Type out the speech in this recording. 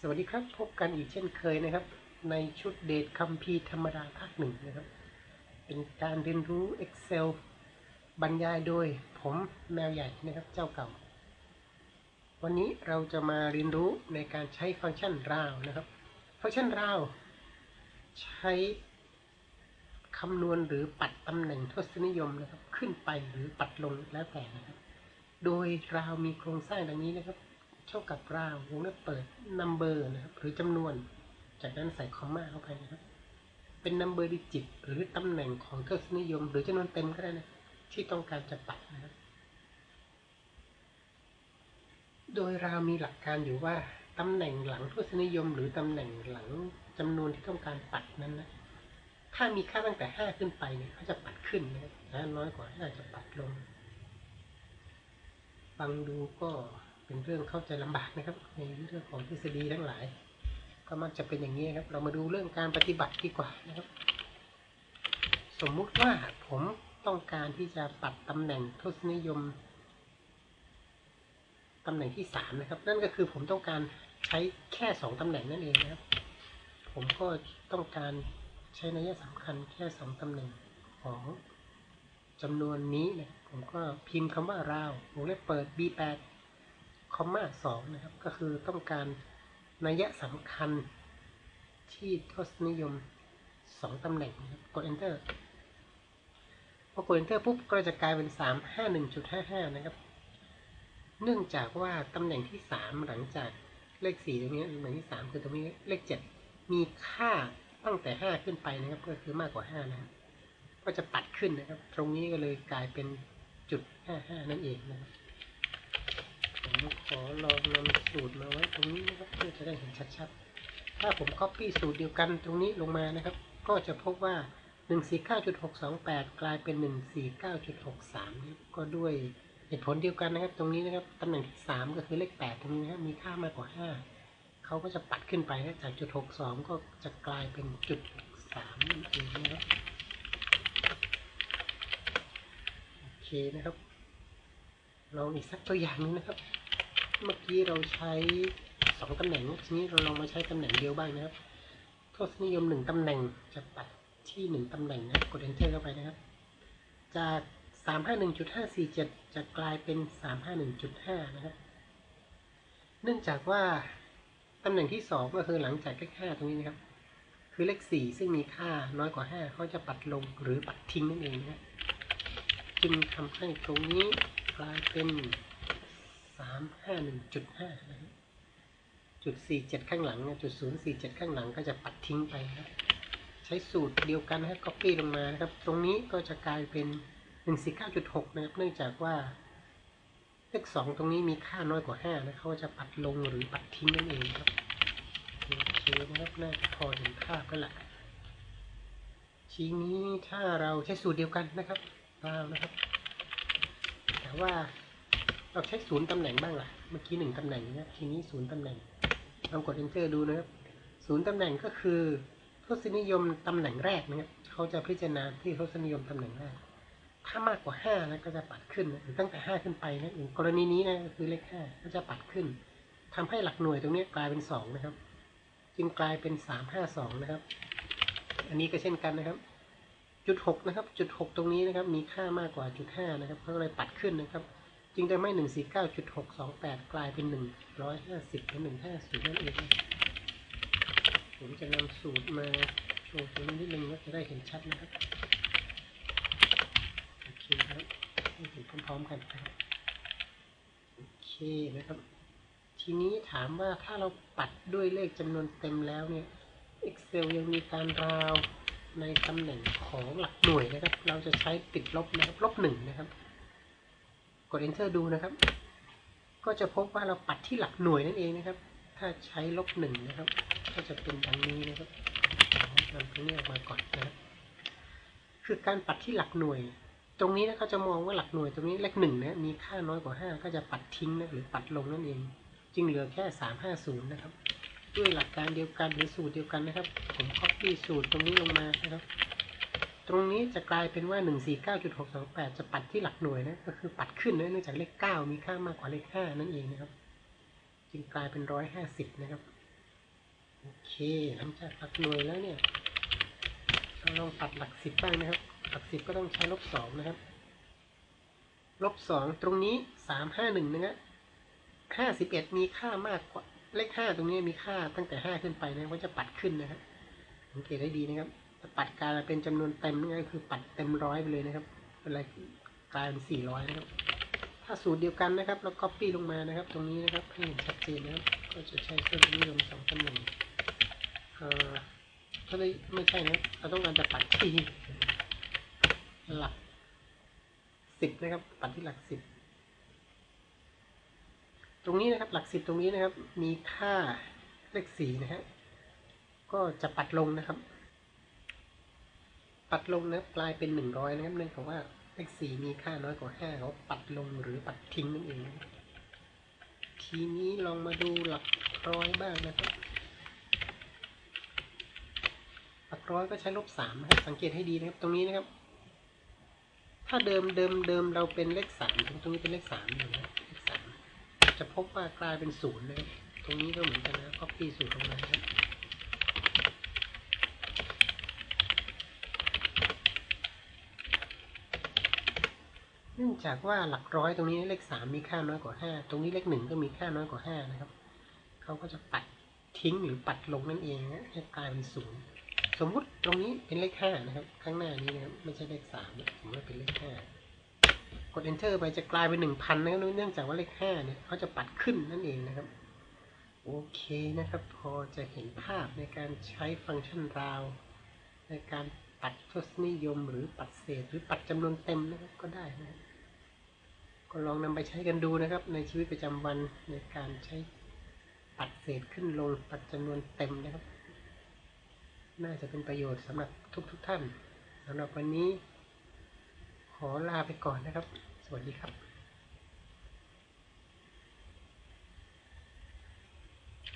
สวัสดีครับพบกันอีกเช่นเคยนะครับ ในชุดเดทคัมภีร์ธรรมดาภาคหนึ่งนะครับ เป็นการเรียนรู้ Excel บรรยายโดยผมแมวใหญ่นะครับเจ้าเก่า วันนี้เราจะมาเรียนรู้ในการใช้ฟังก์ชันราวนะครับ ฟังก์ชันราวใช้คำนวณหรือปัดตำแหน่งทศนิยมนะครับ ขึ้นไปหรือปัดลงแล้วแต่นะครับ โดยราวมีโครงสร้างดังนี้นะครับ เท่ากับราววงเล็บเปิด number นะครับ หรือจำนวน จากนั้นใส่คอมมาเข้าไปนะครับ เป็น number digit หรือตำแหน่งของทศนิยม หรือจำนวนเต็มก็ได้นะที่ต้องการจะปัดนะครับ โดยราวมีหลักการอยู่ว่าตำแหน่งหลังทศนิยม หรือตำแหน่งหลังจำนวนที่ต้องการปัดนั้นนะ ถ้ามีค่าตั้งแต่ห้าขึ้นไปเนี่ยเขาจะปัดขึ้นนะครับน้อยกว่าห้าจะปัดลง ฟังดูก็ เป็นเรื่องเข้าใจลำบากนะครับ ในเรื่องของทฤษฎีทั้งหลาย ก็มักจะเป็นอย่างนี้ครับ เรามาดูเรื่องการปฏิบัติดีกว่านะครับ สมมุติว่าผมต้องการที่จะปัดตำแหน่งทศนิยมตำแหน่งที่สามนะครับ นั่นก็คือผมต้องการใช้แค่สองตำแหน่งนั่นเองนะครับ ผมก็ต้องการใช้นัยสำคัญแค่สองตำแหน่งของจำนวนนี้นะผมก็พิมพ์คำว่าราววงเล็บเปิด b8 คอมมา2นะครับ ก็คือต้องการนัยสำคัญที่ทศนิยม 2ตำแหน่งนะครับ กด enter พอกด enter ปุ๊บก็จะกลายเป็น 351.55 นะครับ เนื่องจากว่าตำแหน่งที่ 3 หลังจากเลข 4 ตรงนี้ตำแหน่งที่ 3 คือตรงนี้เลข 7 มีค่าตั้งแต่ 5 ขึ้นไปนะครับ ก็คือมากกว่า 5 นะครับ ก็จะปัดขึ้นนะครับ ตรงนี้ก็เลยกลายเป็นจุด55นั่นเองนะครับ ผมขอลองนำสูตรมาไว้ตรงนี้นะครับเพื่อจะได้เห็นชัดๆ ถ้าผม copy สูตรเดียวกันตรงนี้ลงมานะครับ ก็จะพบว่า 149.628 กลายเป็น 149.63 ก็ด้วยเหตุผลเดียวกันนะครับ ตรงนี้นะครับตำแหน่งที่ 3 ก็คือเลข 8 ตรงนี้นะครับมีค่ามากกว่า 5 เขาก็จะปัดขึ้นไปนะจากจุด62 ก็จะกลายเป็นจุด3นั่นเองนะครับโอเคนะครับลองอีกสักตัวอย่างหนึงนะครับ เมื่อกี้เราใช้สองตำแหน่งทีนี้เราลองมาใช้ตำแหน่งเดียวบ้างนะครับทศนิยมหนึ่งตำแหน่งจะปัดที่หนึ่งตำแหน่งนะกด enter เข้าไปนะครับ จาก351.547 จะกลายเป็น 351.5 นะครับ เนื่องจากว่าตำแหน่งที่ 2 ก็คือหลังจากเลข 5 ตรงนี้นะครับ คือเลข 4 ซึ่งมีค่าน้อยกว่า 5 เขาจะปัดลงหรือปัดทิ้งนั่นเองนะครับจึงทำให้ตรงนี้กลายเป็น สามห้าหนึ่งจุดห้านะจุดสี่เจ็ดข้างหลังนะจุดศูนย์สี่เจ็ดข้างหลังก็จะปัดทิ้งไปนะครับใช้สูตรเดียวกันนะครับ copy ลงมานะครับ ตรงนี้ก็จะกลายเป็นหนึ่งสี่เก้าจุดหกนะครับ เนื่องจากว่าเลขสองตรงนี้มีค่าน้อยกว่าห้านะเขาจะปัดลงหรือปัดทิ้งนั่นเองครับโอเคนะครับน่าจะพอเห็นภาพแล้วล่ะทีนี้ถ้าเราใช้สูตรเดียวกันนะครับตามนะครับ แต่ว่า เราใช้ศูนย์ตำแหน่งบ้างล่ะ เมื่อกี้หนึ่งตำแหน่งนะทีนี้ศูนย์ตำแหน่งลองกด enter ดูนะครับศูนย์ตำแหน่งก็คือทศนิยมตำแหน่งแรกนะครับเขาจะพิจารณาที่ทศนิยมตำแหน่งแรก ถ้ามากกว่าห้านะก็จะปัดขึ้นหรือตั้งแต่ห้าขึ้นไปนะอย่างกรณีนี้นะก็คือเลขห้าก็จะปัดขึ้นทำให้หลักหน่วยตรงนี้กลายเป็นสองนะครับ จึงกลายเป็นสามห้าสองนะครับ อันนี้ก็เช่นกันนะครับจุดหกนะครับจุดหกตรงนี้นะครับ มีค่ามากกว่าจุดห้านะครับเขาเลยปัดขึ้นนะครับ จึงทำให้หนึ่งสี่เก้าจุดหกสองแปดกลายเป็นหนึ่งร้อยห้าสิบหรือหนึ่งห้าศูนย์นั่นเอง ผมจะนำสูตรมาโชว์ตรงนี้นิดนึงก็จะได้เห็นชัดนะครับ โอเคครับให้เห็นพร้อมๆกันนะครับ โอเคนะครับ ทีนี้ถามว่าถ้าเราปัดด้วยเลขจำนวนเต็มแล้วเนี่ย Excel ยังมีการราวในตำแหน่งของหลักหน่วยนะครับ เราจะใช้ติดลบนะครับ ลบหนึ่งนะครับ ด enter ดูนะครับ ก็จะพบว่าเราปัดที่หลักหน่วยนั่นเองนะครับ ถ้าใช้ลบหนึ่งนะครับ ก็จะเป็นดังนี้นะครับนำตรงนี้ออกมาก่อนนะครับคือการปัดที่หลักหน่วย ตรงนี้นะเขาจะมองว่าหลักหน่วยตรงนี้เลขหนึ่งนะมีค่าน้อยกว่าห้าก็จะปัดทิ้งนะหรือปัดลงนั่นเอง จึงเหลือแค่สามห้าศูนย์นะครับ ด้วยหลักการเดียวกันหรือสูตรเดียวกันนะครับ ผม copy สูตรตรงนี้ลงมานะครับ ตรงนี้จะกลายเป็นว่า 149.628 จะปัดที่หลักหน่วยนะ ก็คือปัดขึ้นนะเนื่องจากเลข 9 มีค่ามากกว่าเลข 5 นั่นเองนะครับ จึงกลายเป็น 150 นะครับ โอเคหลังจากปักหน่วยแล้วเนี่ย เราลองปัดหลักสิบบ้างนะครับ หลักสิบก็ต้องใช้ลบสองนะครับ ลบสองตรงนี้สามห้าหนึ่งนะฮะห้าสิบเอ็ดมีค่ามากกว่าเลขห้าตรงนี้มีค่าตั้งแต่ห้าขึ้นไปนะก็จะปัดขึ้นนะครับสังเกตได้ดีนะครับ ปัดกลายมาเป็นจำนวนเต็มนี่ก็คือปัดเต็มร้อยไปเลยนะครับเป็นอะไรกลายเป็นสี่ร้อยนะครับถ้าสูตรเดียวกันนะครับแล้ว copy ลงมานะครับ ตรงนี้นะครับให้เห็นชัดเจนนะครับ ก็จะใช้เครื่องนิยมสองตำแหน่งเอ่อถ้าได้ไม่ใช่นะเราต้องการจะปัดที่หลักสิบนะครับ ปัดที่หลักสิบตรงนี้นะครับหลักสิบตรงนี้นะครับ มีค่าเลขสี่นะฮะก็จะปัดลงนะครับ ปัดลงนะกลายเป็นหนึ่งร้อยนะครับเนื่องจากว่าเลขสี่มีค่าน้อยกว่าห้าเขาปัดลงหรือปัดทิ้งนั่นเอง ทีนี้ลองมาดูหลักร้อยบ้างนะครับหลักร้อยก็ใช้ลบสามนะครับสังเกตให้ดีนะครับตรงนี้นะครับ ถ้าเดิมเดิมเดิมเราเป็นเลขสามตรงนี้เป็นเลขสามอยู่นะเลขสามจะพบว่ากลายเป็นศูนย์นะครับตรงนี้ก็เหมือนกันนะ copy สูตรลงมานครับ เนื่องจากว่าหลักร้อยตรงนี้เลขสามมีค่าน้อยกว่าห้าตรงนี้เลขหนึ่งก็มีค่าน้อยกว่าห้านะครับเขาก็จะปัดทิ้งหรือปัดลงนั่นเองนะให้กลายเป็นศูนย์สมมุติตรงนี้เป็นเลขห้านะครับ ข้างหน้านี้นะครับไม่ใช่เลขสามนะสมว่าเป็นเลขห้ากด enter ไปจะกลายเป็นหนึ่งพันนะครับเนื่องจากว่าเลขห้าเนี่ยเขาจะปัดขึ้นนั่นเองนะครับโอเคนะครับ พอจะเห็นภาพในการใช้ฟังก์ชันราว ในการปัดทศนิยมหรือปัดเศษหรือปัดจำนวนเต็มนะครับก็ได้นะครับ ก็ลองนำไปใช้กันดูนะครับ ในชีวิตประจำวันในการใช้ปัดเศษขึ้นลงปัดจำนวนเต็มนะครับ น่าจะเป็นประโยชน์สำหรับทุกๆทท่านสำหรับวันนี้ ขอลาไปก่อนนะครับ สวัสดีครับ